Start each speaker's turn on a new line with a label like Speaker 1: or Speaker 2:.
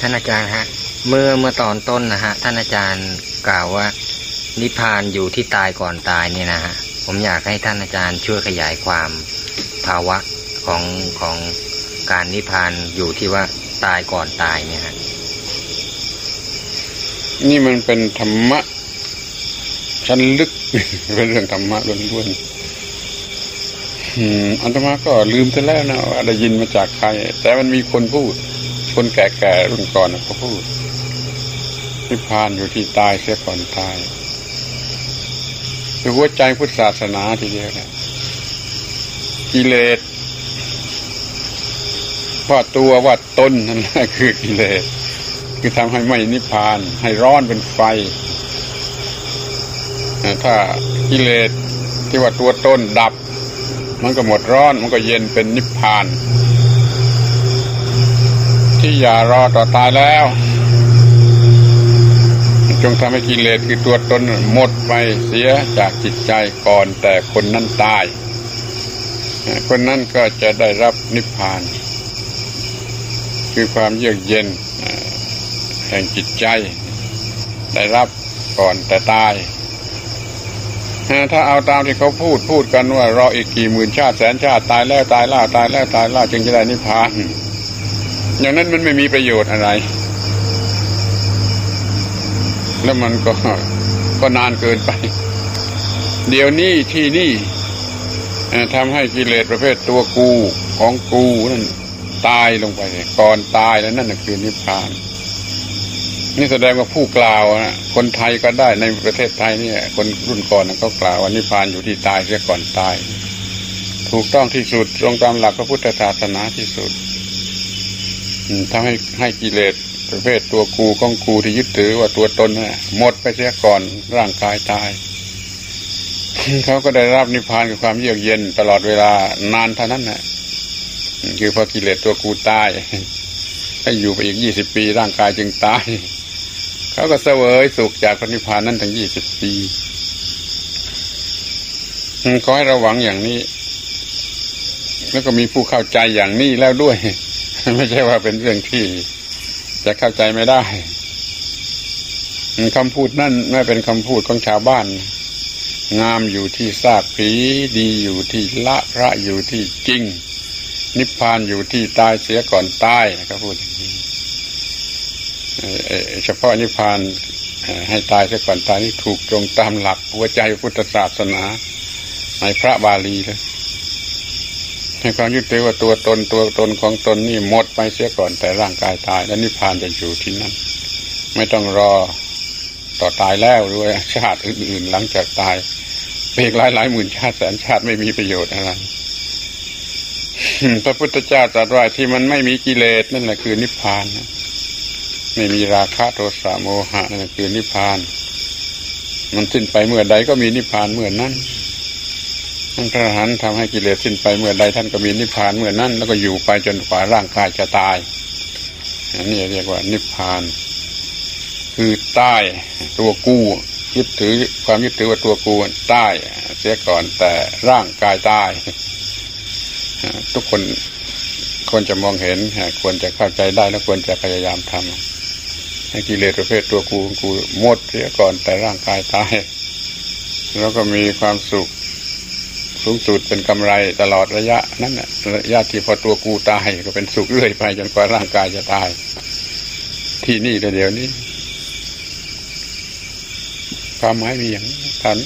Speaker 1: ท่านอาจารย์ฮะ เมื่อเมื่อตอนต้นนะฮะ ท่านอาจารย์กล่าวว่า นิพพานอยู่ที่ตายก่อนตายเนี่ยนะฮะผมอยากให้ท่านอาจารย์ช่วยขยายความภาวะของของการนิพพานอยู่ที่ว่าตายก่อนตายเนี่ยฮะ
Speaker 2: นี่มันเป็นธรรมะชั้นลึกเป็นเรื่องธรรมะล้วนๆอันตมาก็ลืมไปแล้วนะว่าได้ยินมาจากใคร แต่มันมีคนพูด คนแก่ๆรุ่นก่อนเขาพูดนิพพานอยู่ที่ตายเสียก่อนตายคือหัวใจพุทธศาสนาทีเดียวเนี่ยกิเลสว่าตัวว่าตนนั่นแหละคือกิเลสคือทำให้ไม่นิพพาน ให้ร้อนเป็นไฟถ้ากิเลสที่ว่าตัวต้นดับ มันก็หมดร้อน มันก็เย็นเป็นนิพพาน ที่อย่ารอต่อตายแล้ว จงทำให้กิเลสคือตัวตนหมดไปเสียจากจิตใจก่อนแต่คนนั้นตาย คนนั้นก็จะได้รับนิพพาน คือความเยือกเย็นแห่งจิตใจ ได้รับก่อนแต่ตายถ้าเอาตามที่เขาพูดพูดกันว่ารออีกกี่หมื่นชาติแสนชาติตายแล้วตายล่าตายแล้วตายล่าจึงจะได้นิพพาน อย่างนั้นมันไม่มีประโยชน์อะไร แล้วมันก็ก็นานเกินไป เดี๋ยวนี้ที่นี่ทำให้กิเลสประเภทตัวกูของกูนั่นตายลงไปก่อนตายแล้วนั่นคือนิพพาน นี่แสดงว่าผู้กล่าวนะคนไทยก็ได้ในประเทศไทยเนี่ย คนรุ่นก่อนนะเขากล่าวว่านิพพานอยู่ที่ตายเสียก่อนตาย ถูกต้องที่สุดตรงตามหลักพระพุทธศาสนาที่สุด ทำให้ให้กิเลสประเภทตัวกูของกูที่ยึดถือว่าตัวตนนะหมดไปเสียก่อนร่างกายตาย เขาก็ได้รับนิพพานกับความเยือกเย็นตลอดเวลานานเท่านั้นนะคือพอกิเลสตัวกูตายให้อยู่ไปอีกยี่สิบปี ร่างกายจึงตาย เขาก็เสวยสุขจากพระนิพพานนั้นถึงยี่สิบปีขอให้เราหวังอย่างนี้ แล้วก็มีผู้เข้าใจอย่างนี้แล้วด้วย ไม่ใช่ว่าเป็นเรื่องที่จะเข้าใจไม่ได้คำพูดนั่นไม่เป็นคำพูดของชาวบ้าน งามอยู่ที่ซากผีดีอยู่ที่ละพระอยู่ที่จริง นิพพานอยู่ที่ตายเสียก่อนตายนะครับพูดอย่างนี้เฉพาะนิพพานให้ตายเสียก่อนตายนี่ถูกตรงตามหลักหัวใจพุทธศาสนาในพระบาลีเลย ให้ความยึดถือว่าตัวตนตัวตนของตนนี่หมดไปเสียก่อนแต่ร่างกายตายและนิพพานจะอยู่ที่นั่นไม่ต้องรอต่อตายแล้วด้วยชาติอื่นๆ หลังจากตายเพียงหลายหลายหมื่นชาติแสนชาติไม่มีประโยชน์อะไรพระพุทธเจ้าตรัสว่าที่มันไม่มีกิเลสนั่นแหละคือนิพพานไม่มีราคะโทสะโมหะนั่นคือนิพพาน มันสิ้นไปเมื่อใดก็มีนิพพานเมื่อนั้น ท่านพระหันต์ทำให้กิเลสสิ้นไปเมื่อใดท่านก็มีนิพพานเมื่อนั้น แล้วก็อยู่ไปจนกว่าร่างกายจะตายอันนี้เรียกว่า นิพพาน คือใต้ตัวกู้ยึดถือความยึดถือว่าตัวกูใต้เสียก่อนแต่ร่างกายตายทุกคนควรจะมองเห็นควรจะเข้าใจได้และควรจะพยายามทำให้กิเลสประเภทตัวกูกูหมดเสียก่อนแต่ร่างกายตายแล้วก็มีความสุข สูงสุดเป็นกำไรตลอดระยะนั้นนะระยะที่พอตัวกูตายก็เป็นสุขเรื่อยไปจนกว่าร่างกายจะตาย ที่นี่แต่เดี๋ยวนี้ความหมายมีอย่างนี้ท่าน